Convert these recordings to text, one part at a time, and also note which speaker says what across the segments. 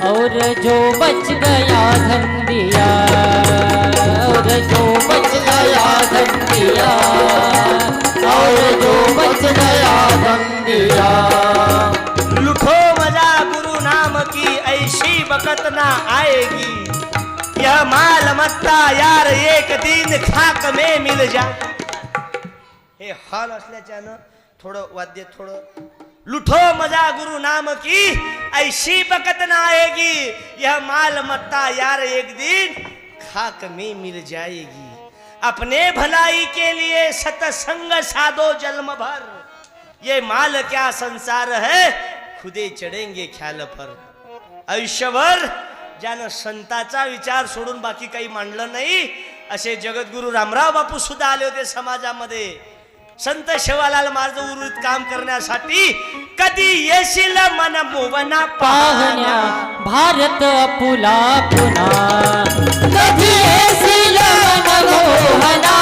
Speaker 1: और जो बच गया धन दिया और जो बच गया धन दिया और जो बच गया धन दिया।
Speaker 2: लुठो मजा गुरु नाम की ऐसी बकत ना आएगी। यह माल मत्ता यार एक दिन खाक में मिल जा। हे हॉल असल्याच्यानं थोडं वाद्य थोडं लुठो मज़ा गुरु नाम की, ऐसी बकत ना आएगी। यह माल मत्ता यार एक दिन खाक में मिल जाएगी। अपने भलाई के लिए सतसंग साधो जन्म भर। ये माल क्या संसार है, खुदे चढेंगे ख्याल पर। आयुष्यभर ज्यानं संताचा विचार सोडून बाकी काही मांडलं नाही, असे जगद्गुरु रामराव बापू सुद्धा आले होते समाजामध्ये। संत शेवालाल माझं उर्वरित काम करण्यासाठी कधी येशील मन मोवना
Speaker 1: पाहण्या भारत पुला पुन्हा कधी येशील मनमोहना कधी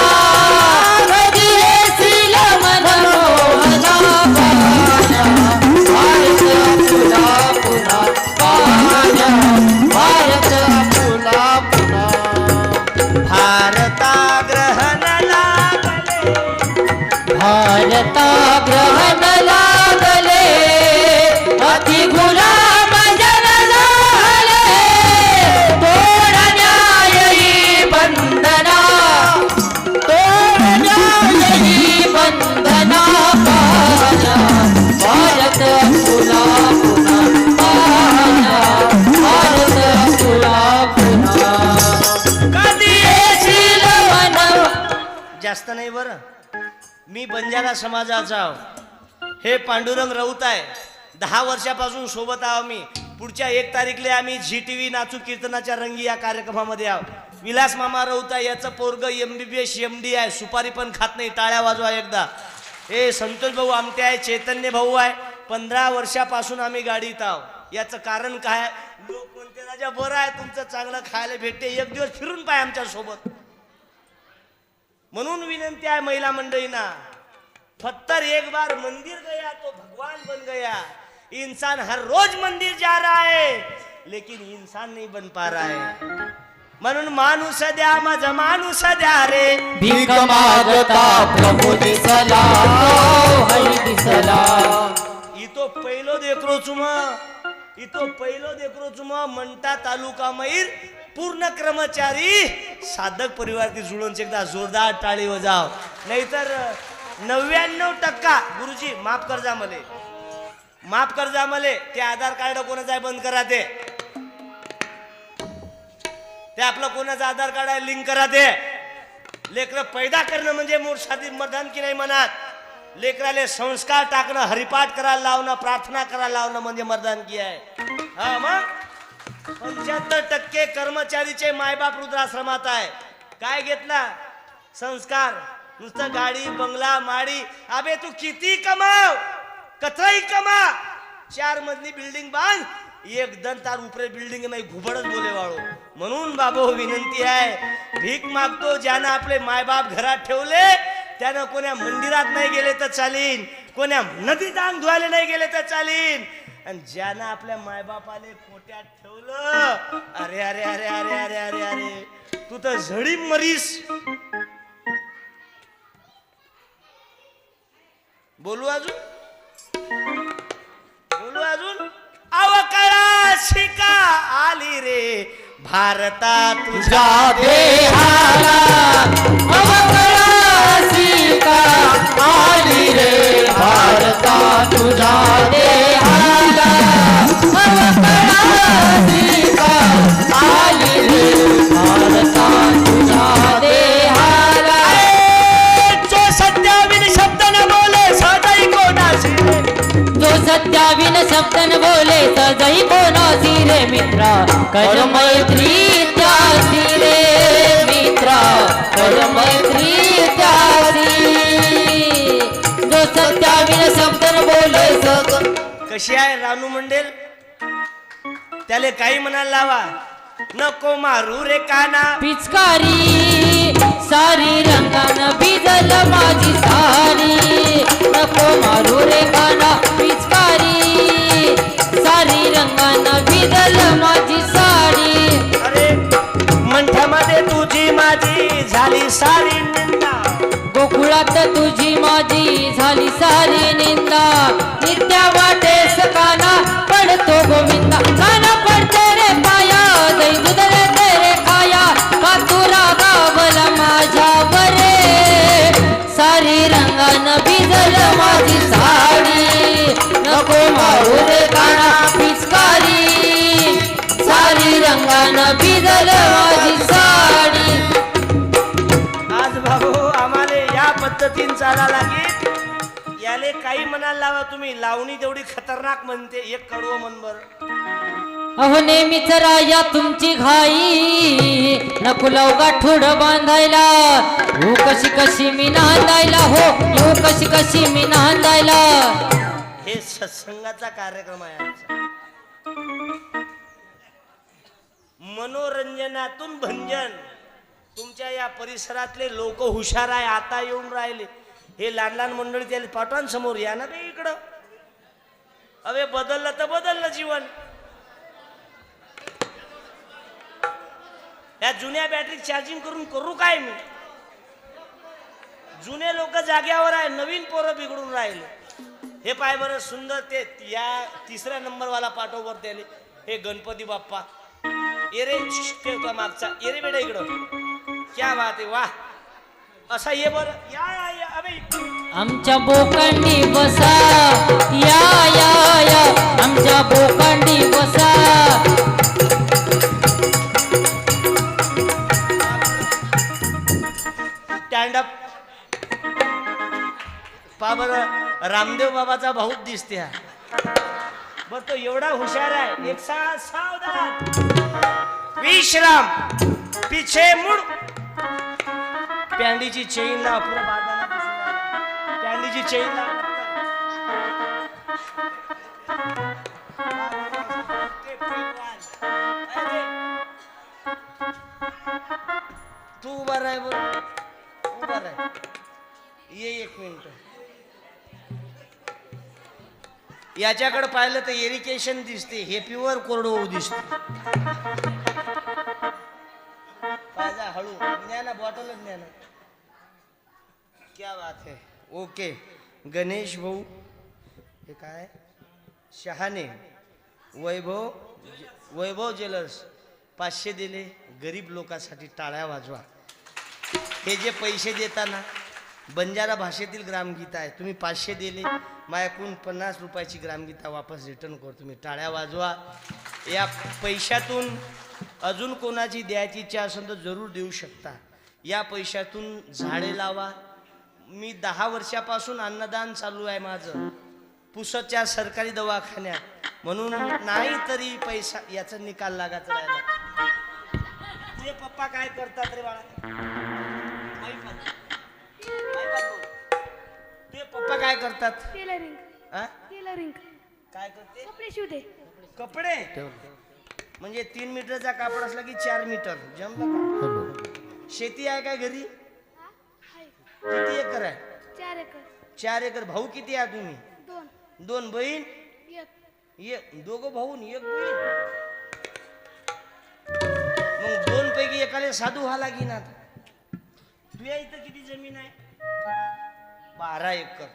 Speaker 2: बंजारा समाजाचा आहो. हे पांडुरंग राऊत आहे. दहा वर्षापासून सोबत आहो मी पुढच्या एक तारीखला आम्ही झी टी व्ही नाचू कीर्तनाच्या रंगी या कार्यक्रमामध्ये आहो. विलास मामा राऊत आहे याचं पोरग M B B S M D आहे. सुपारी पण खात नाही टाळ्या वाजवा एकदा. हे संतोष भाऊ आमटे आहे चैतन्य भाऊ आहे. पंधरा वर्षापासून आम्ही गाडीत आहो. याचं कारण काय? लोक म्हणते राजा बरं आहे तुमचं चांगलं खायला भेटते. एक दिवस फिरून पाय आमच्यासोबत म्हणून विनंती आहे महिला मंडळींना. पत्थर एक बार मंदिर गया तो भगवान बन गया। इंसान हर रोज मंदिर जा रहा है लेकिन इंसान नहीं बन पा रहा है। म्हणून माणूस द्या माझा माणूस द्या रे।
Speaker 1: भीक मागता प्रभु दिसला दिसला
Speaker 2: इतो पहिलो देखरो चुम इतो पहिलो देखरो चुम मंटा तालुका मैर पूर्ण कर्मचारी साधक परिवारातील जुळून एकदा जोरदार टाळी वजाव नाहीतर नव्याण्णव टक्का गुरुजी माफ कर जा मले माफ कर जा मले ते आधार कार्ड कोणाचं आहे बंद करा ते. ते आपलं कोणाचं आधार कार्ड आहे लिंक करा ते. लेकरं पैदा करणं म्हणजे मूळ साधी मतदान की नाही म्हणा लेकराले संस्कार टाकणं हरिपाठ करायला लावणं प्रार्थना करायला लावणं म्हणजे मतदान की आहे. हा मग? पंच्याहत्तर टक्के कर्मचारीचे मायबाप रुद्राश्रमात आहे. काय घेतला? संस्कार. नुसतं गाडी बंगला माडी. अबे तू किती कमाव? कथई कमा. चार मजली बिल्डिंग बांध. एक दन तार उपरे बिल्डिंग नाही घुबडच बोले वाळो. म्हणून बाबा हो विनंती आहे भीक मागतो ज्यानं आपले मायबाप घरात ठेवले त्यानं कोण्या मंदिरात नाही गेले तर चालीन कोण्या नदीत अंग धुवायला नाही गेले तर चालीन. आणि ज्यानं आपल्या मायबापाले पोट्यात ठेवलं अरे अरे अरे अरे अरे अरे अरे तू तर झडी मरीस. बोलू अजून? बोलू अजून? अवकळा शिका आली रे भारता तुझ्या
Speaker 1: देहाला. अवकळासी शिका आली रे भारता तुझ्या देहाला. अवकळासी शिका आली रे. शब्दन बोले सजई कोणासी रे मित्रा कर मैत्री त्यासी रे मित्रा कर मैत्री त्यासी जो सत्या विन शब्दन बोले सग
Speaker 2: कशी आहे रानू मंडेल? त्याले काही म्हणायला लावा. नको मारू रे काना.
Speaker 1: पिचकारी सारी रंगान भिजल माझी सारी. नको मारू रे काना पिचकारी. सारी रंगान भिजल माझी साडी.
Speaker 2: अरे मंठ्यामध्ये तुझी माझी झाली सारी निंदा.
Speaker 1: गोकुळात तुझी माझी झाली सारी निंदा. नित्या वाटेस भिजल माझी साडी
Speaker 2: आज भाऊ आम्हाला या पद्धतीने चाला लागेल. याले काही म्हणायला लावा तुम्ही. लावणी तेवढी खतरनाक म्हणते. एक कडवं मन बर.
Speaker 1: अहो नेहमीच राया तुमची घाई. नको लवगा ठोड बांधायला. हो कशी कशी मी नांदायला. हो हो कशी कशी मी नांदायला.
Speaker 2: हे सत्संगाचा कार्यक्रम आहे मनोरंजनातून भंजन. तुमच्या या परिसरातले लोक हुशार आहे आता येऊन राहिले. हे लहान लहान मंडळी त्याला पाठवा समोर या ना ते इकडं. अवे बदललं तर बदललं जीवन. या जुन्या बॅटरी चार्जिंग करून करू काय मी? जुने लोक जाग्यावर आहे नवीन पोरं बिघडून राहिले. हे पाय बरं सुंदर ते या तिसऱ्या नंबरवाला पाठोवर त्याने हे गणपती बाप्पा. ये रे श्श, ठेवतो मागचा. ये रे बेटा इकडं. क्या बात आहे वा. असा ये बरं. या या
Speaker 1: आमच्या बोकांडी बसा. या या या. आमच्या बोकांडी बसा.
Speaker 2: स्टँड अप पा बरं रामदेव बाबाचा भाऊच दिसते हा. बर तो एवढा हुशार आहे. एक सा सावधान. विश्राम. पिछे मुड. पॅन्डीची चेन ला पुरा बारदाना पॅन्डीची चेन ला तू उभा राह बरं. उभा राह. ये एक मिनिट. याच्याकडे पाहिलं तर इरिगेशन दिसते हे प्युअर कोरडवाहू दिसते. पाहिजा हळू. ज्ञान बॉटल ज्ञान क्या बात है. ओके गणेश भाऊ हे काय? शहाणे. वैभव वैभव ज्वेलर्स पाचशे दिले. गरीब लोकांसाठी टाळ्या वाजवा. हे जे पैसे देताना बंजारा भाषेतील ग्रामगीता आहे. तुम्ही पाचशे दिले. माझ्याकडून पन्नास रुपयाची ग्रामगीता वापस रिटर्न कर. तुम्ही टाळ्या वाजवा. या पैशातून अजून कोणाची द्यायची इच्छा असेल तर जरूर देऊ शकता. या पैशातून झाडे लावा. मी दहा वर्षापासून अन्नदान चालू आहे माझं. पुसतच्या सरकारी दवाखान्यात. म्हणून नाही तरी पैसा याचा निकाल लागायचा तुझे पप्पा काय करतात रे बाळा? तुझे पप्पा काय करतात?
Speaker 3: टेलरिंग
Speaker 2: हा?
Speaker 3: टेलरिंग
Speaker 2: काय करते?
Speaker 3: कपडे शिवते.
Speaker 2: कपडे? म्हणजे तीन मीटरचा कापड असला की चार मीटर. जमलं का? शेती आहे काय घरी?
Speaker 3: हाय
Speaker 2: किती एकर आहे?
Speaker 3: चार एकर.
Speaker 2: चार एकर भाऊ किती आहे तुम्ही?
Speaker 3: दोन.
Speaker 2: दोन बहीण?
Speaker 3: एक.
Speaker 2: एक. दोघं भाऊ आणि एक बहीण? मग दोन पैकी एकाला साधू व्हा लागेन आता. तुझ्या इथं किती जमीन आहे? बारा एकर.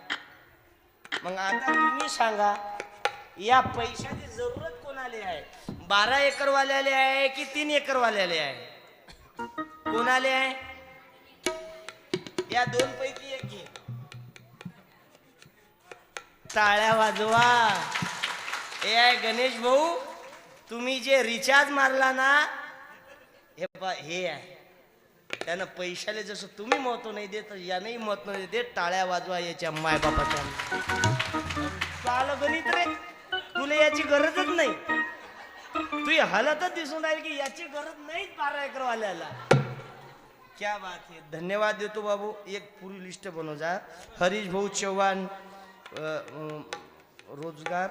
Speaker 2: मग आता तुम्ही सांगा या पैशाची जरूरत कोणाले आहे? बारा एकर वाल्याले आहे की तीन एकर वाल्याले आहे? कोणाले आहे? या दोन पैकी एक घे. टाळ्या वाजवा. हे आहे गणेश भाऊ तुम्ही जे रिचार्ज मारला ना हे हे आहे. त्यानं पैशाले जसं तुम्ही महत्त्व नाही देत तसं यानंही महत्त्व नाही देत. टाळ्या वाजवा याच्या मायबापाच्या. चाल गणित रे तुला याची गरजच नाही. तू हालतच दिसून राहील की याची गरज नाही बारा एकर वाल्याला क्या बात आहे धन्यवाद देतो बाबू. एक पुरी लिस्ट बनव जा. हरीश भाऊ चव्हाण रोजगार.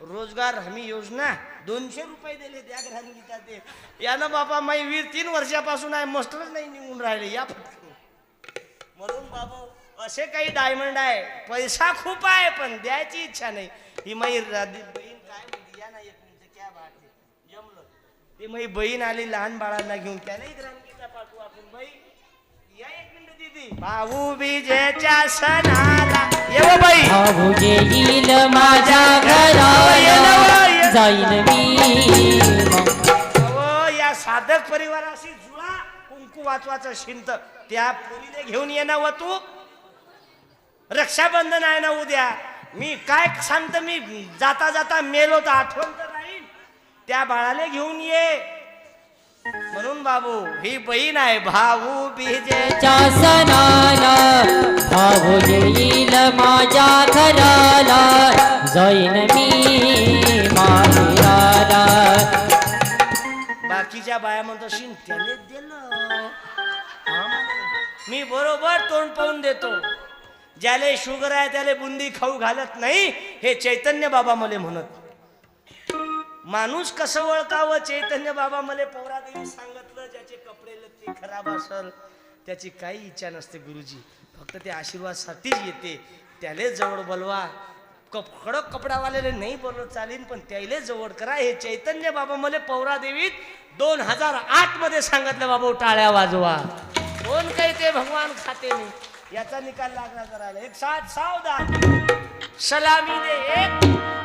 Speaker 2: रोजगार हमी योजना दोनशे रुपये दिले त्या ग्रामगीता ते. यानं बाबा माई वीर तीन वर्षापासून आहे मस्टरच नाही निघून राहिले या म्हणून बाबा असे काही डायमंड आहे पैसा खूप आहे पण द्यायची इच्छा नाही. ही माई राधी- बहीण काय म्हणते या ना क्या बात जमलं ती माई बहीण आली लहान बाळांना घेऊन त्याला एक पाठवू आपण. बाई एक मिनिट दीदी भाऊ बीजेच्या सणाला. ये वो बाई.
Speaker 1: भाऊ येईल माझ्या घराला. जाईन मी.
Speaker 2: अहो, या साधक परिवाराशी जुळा. कुंकू वाचवाचं शिंत. त्या पुरीने घेऊन ये ना व तू. रक्षाबंधन आहे ना उद्या. मी काय सांगतो मी जाता जाता मेलो तर आठवण तर राहील. त्या बाळाला घेऊन ये. म्हणून बाबू ही बहीण आहे भाऊ बीजे.
Speaker 1: च्या सणाला भाऊ येईल माझ्या घराला. जाईन मी माहेराला.
Speaker 2: बाकीच्या बाया म्हणतो शिन त्याले दिलं? मी बरोबर तोंड पाहून देतो. ज्याले शुगर आहे त्याले बुंदी खाऊ घालत नाही हे चैतन्य बाबा मले म्हणत. माणूस कसं ओळखावं? चैतन्य बाबा मले पौरादेवी सांगितलं ज्याचे कपडे लत्ते खराब असल त्याची काही इच्छा नसते गुरुजी. फक्त ते आशीर्वादसाठीच येते. त्याले जवळ बोलवा. कप कडक कपडावाल्याला नाही बोलत चालीन पण त्याले जवळ करा. हे चैतन्य बाबा मले पौरादेवीत दोन हजार आठमध्ये सांगितलं बाबा टाळ्या वाजवा. कोण काही ते भगवान खाते नाही याचा निकाल लागला करायला एक साथ सावधान. सलामी दे एक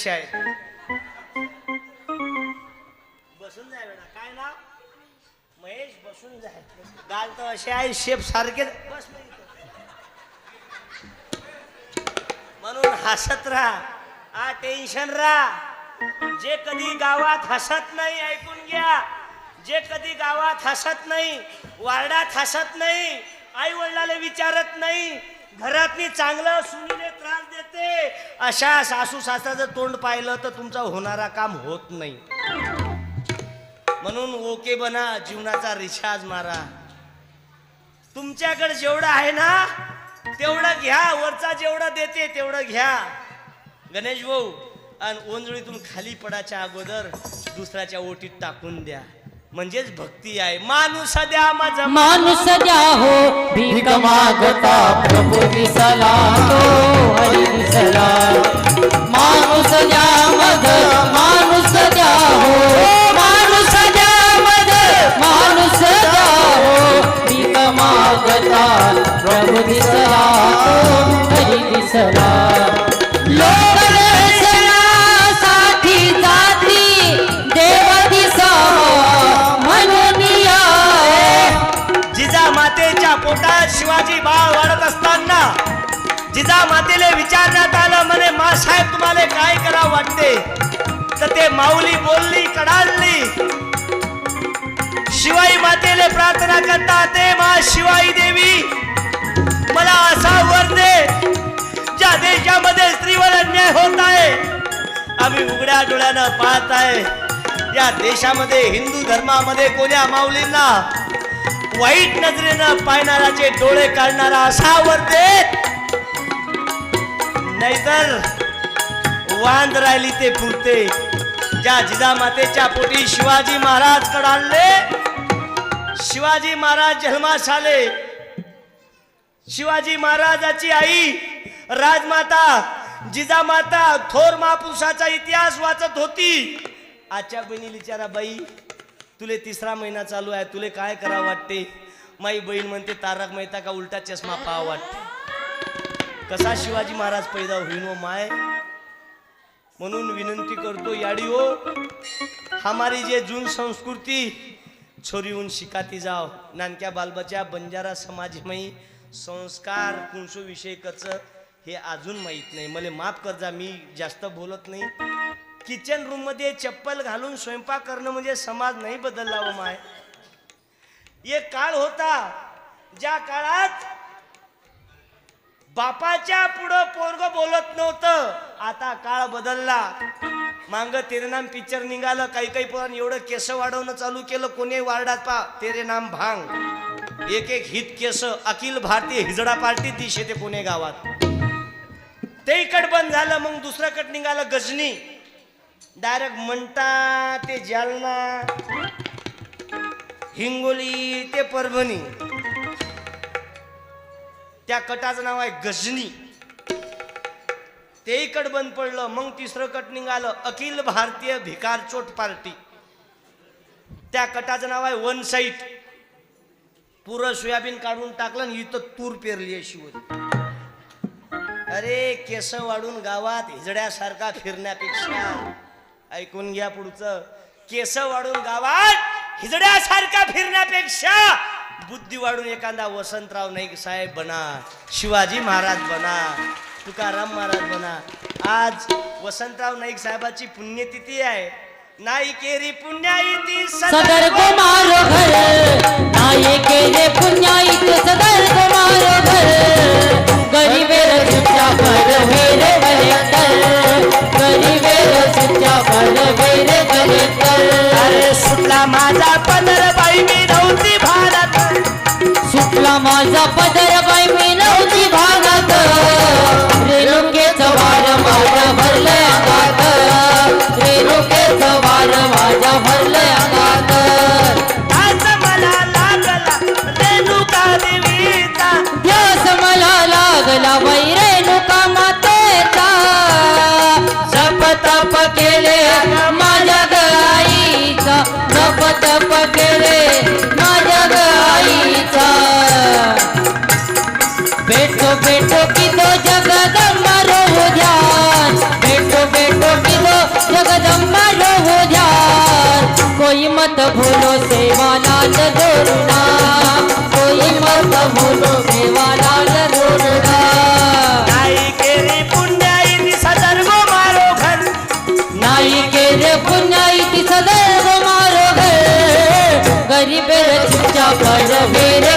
Speaker 2: अध्यक्ष आहेत बसून जाय बेटा. काय नाव? महेश बसून जाय गाल तर असे आहे शेप सारखे. बस म्हणून हसत राहा. आ टेन्शन राहा. जे कधी गावात हसत नाही ऐकून घ्या. जे कधी गावात हसत नाही वार्डात हसत नाही आई वडिलाला विचारत नाही घरातली चांगलं सुनी देते. अशा सासू सासऱ्याचं तोंड पाहिलं तर तुमचा होणारा काम होत नाही. म्हणून ओके बना जीवनाचा रिचार्ज मारा. तुमच्याकडे जेवढं आहे ना तेवढं घ्या. वरचा जेवढं देते तेवढं घ्या. गणेश भाऊ आणि ओंजळीतून खाली पडाच्या अगोदर दुसऱ्याच्या ओटीत टाकून द्या. म्हणजेच भक्ती आहे. माणूस द्या माझा
Speaker 1: माणूस द्या हो भीक मागता प्रभू दिसला तो हरी दिसला.
Speaker 2: माऊली बोलली कडालली शिवाई मातेले प्रार्थना करता ते मा शिवाई देवी मला असा वर दे ज्या देशामध्ये स्त्रीवर अन्याय होत आहे. आम्ही उघड्या डोळ्यानं पाहत आहे या देशामध्ये हिंदू धर्मामध्ये कोण्या माऊलींना वाईट नजरेनं पाहणाराचे डोळे काढणारा असा वर दे. नाहीतर वांद राहिली ते पुरते. ज्या जिजामातेच्या पोटी शिवाजी महाराज कडाले शिवाजी महाराज जन्मास आले शिवाजी महाराजाची आई राजमाता जिजामाता थोर महापुरुषाचा इतिहास वाचत होती. आजच्या बहिणी विचारा बाई तुले तिसरा महिना चालू आहे तुले काय करा वाटते? माई बहीण म्हणते तारक मेहता का उलटा चष्मा पाहा वाटते. कसा शिवाजी महाराज पैदा होईन व माय? म्हणून विनंती करतो याडी हो हमारी जे जून संस्कृती छोरीहून शिकाती जाव नानक्या बालबच्या बंजारा समाजमयी संस्कार कुणसो विषय कच हे अजून माहीत नाही. मला माफ कर जा मी जास्त बोलत नाही. किचन रूममध्ये चप्पल घालून स्वयंपाक करणं म्हणजे समाज नाही बदलला हो माय. एक काळ होता ज्या काळात बापाच्या पुढं पोरग बोलत नव्हतं. आता काळ बदलला. मांग तेरे नाम पिक्चर निघालं काही काही पोरांनी एवढं केस वाढवणं चालू केलं कोणी वार्डात पा. तेरे नाम भांग. एक एक हित केस. अखिल भारतीय हिजडा पार्टी दिशे ते पुणे गावात. ते इकड बंद झालं मग दुसऱ्याकड निघालं गजनी. डायरेक्ट म्हणता ते जालना. हिंगोली ते परभणी. त्या कटाचं नाव आहे गजनी. तेही कट बंद पडलं मग तिसरं कट निघालं अखिल भारतीय भिकार चोट पार्टी. त्या कटाचं नाव आहे वन साईट. पुरं सोयाबीन काढून टाकलं आणि इथं तूर पेरली आहे शिवरी. अरे केस वाढून गावात हिजड्यासारखा फिरण्यापेक्षा. ऐकून घ्या पुढचं. केस वाढून गावात हिजड्यासारखा फिरण्यापेक्षा. बुद्धी वाढून एखादा वसंतराव नाईक साहेब बना शिवाजी महाराज बना तुकाराम महाराज बना. आज वसंतराव नाईक साहेबाची पुण्यतिथी आहे. नाईकेरी पुण्याईती
Speaker 1: सदर कुमार घर. नायके रे पुण्याईत सदर कुमार घर. गरीबेर सुच्चा पर वेर कलेक्टर गरीबेर सुच्चा पर वेर कलेक्टर
Speaker 2: अरे सुटला माझा पदर.
Speaker 1: माझा पदर बाई मी नव्हती भागात. रेणुकेचं वार माझ्या भरलंय अंगात. रेणुकेचं वार माझ्या भरलंय अंगात.
Speaker 2: मला लागला रेणुका देवीचा.
Speaker 1: ध्यास मला लागला वैरेणुका भेटो भेटो की तो जगदंबा रोहू ध्यान भेटो भेटो की तो जगदंबा रोहू ध्यान कोई मत भूलो सेवा लाल जोड़ना कोई मत भूलो सेवा लाल जोड़ना
Speaker 2: नाईकेरी पुण्याईती सदर गो मारो घर।
Speaker 1: नाही के रे पुण्याई ती सदैव मारो घर। गरीबेर चिच्चा पर वेर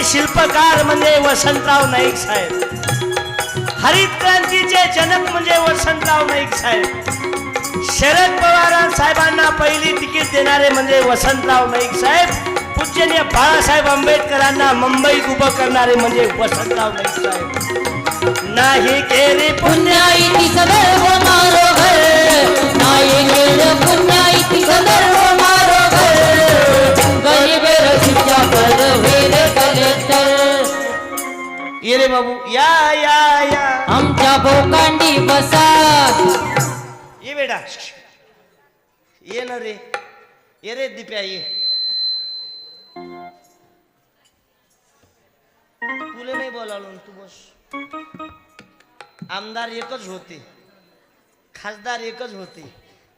Speaker 2: महाराष्ट्राचे शिल्पकार म्हणजे वसंतराव नाईक साहेब. हरित क्रांतीचे जनक म्हणजे वसंतराव नाईक साहेब. शरद पवार साहेबांना पहिली तिकीट देणारे म्हणजे वसंतराव नाईक साहेब. पूजनीय बाळासाहेब आंबेडकरांना मुंबईत उभं करणारे म्हणजे वसंतराव नाईक साहेब. नाही केले पुण्य
Speaker 1: पुण्याई ती सदैव मारो घर नायकेर पुण्याई
Speaker 2: ये रे बाबू या या या.
Speaker 1: आमच्या भोकांडी बसा
Speaker 2: ये बेटा. ये ना रे. ये रे दिप्या ये. तुले नाही बोलावलं ना, तू बस. आमदार एकच होते. खासदार एकच होते.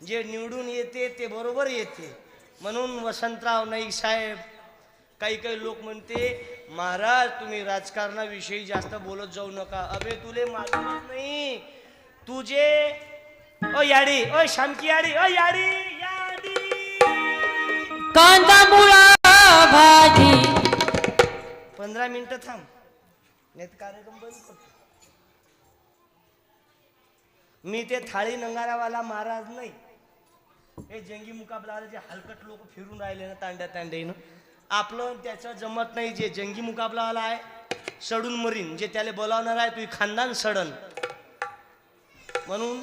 Speaker 2: जे निवडून येते ते बरोबर येते. म्हणून वसंतराव नाईक साहेब काही काही लोक म्हणते महाराज तुम्ही राजकारणाविषयी जास्त बोलत जाऊ नका. अबे तुले मालूमच नाही. तुझे ओ याडी ओ शामकी याडी ओ याडी याडी.
Speaker 1: कांदा मुळा भाजी.
Speaker 2: पंधरा मिनिटं थांब. नाही कार्यक्रम बंद करतो. मी ते थाळी नंगारावाला महाराज नाही. हे जंगी मुकाबला जे हलकट लोक फिरून राहिले ना तांड्या तांड्यानं आपलं त्याचं जमत नाही जे जंगी मुकाबलावाला आहे सडून मरीन जे त्याला बोलावणार आहे तुझी खानदान सडन. म्हणून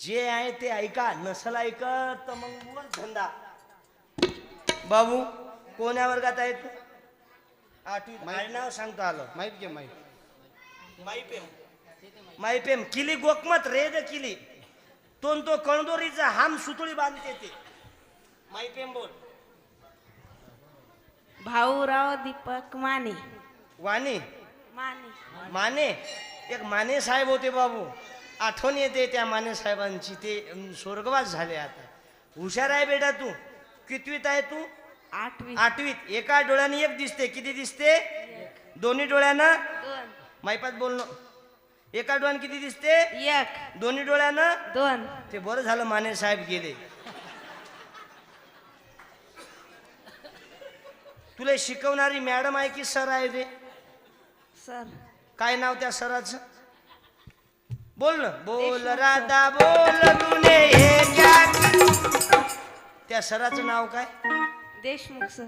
Speaker 2: जे आहे ते ऐका नसल ऐकत तर मग वर धंदा. बाबू कोण्या वर्गात आहेत? आठवीत नाव सांगतो आलो?
Speaker 4: माहीत घे माहीत.
Speaker 2: माईपेम. माईपेम किली गोकमत रेद किली. तोन तो कणदोरीचा हाम सुतळी बांधते ते. माईपेम बोल.
Speaker 5: भाऊराव दीपक माने.
Speaker 2: वाणी?
Speaker 5: माने.
Speaker 2: माने? एक माने साहेब होते बाबू. आठवण येते त्या माने साहेबांची. ते अं, स्वर्गवास झाले आता. हुशार आहे बेटा तू. कितवीत आहे तू?
Speaker 5: आठवी
Speaker 2: आठवीत. एका डोळ्याने एक दिसते. किती दिसते? दोन्ही डोळ्यानं?
Speaker 5: दोन.
Speaker 2: मायपात बोलणं एका डोळ्यानं किती दिसते?
Speaker 5: एक.
Speaker 2: दोन्ही डोळ्यानं?
Speaker 5: दोन.
Speaker 2: ते बरं झालं माने साहेब गेले. तुला शिकवणारी मॅडम आहे की सर आहे रे?
Speaker 5: सर.
Speaker 2: काय नाव त्या सराचं? बोल ना. बोल राधा बोल गुने हे क्या त्या सराचं नाव काय?
Speaker 5: देशमुख सर.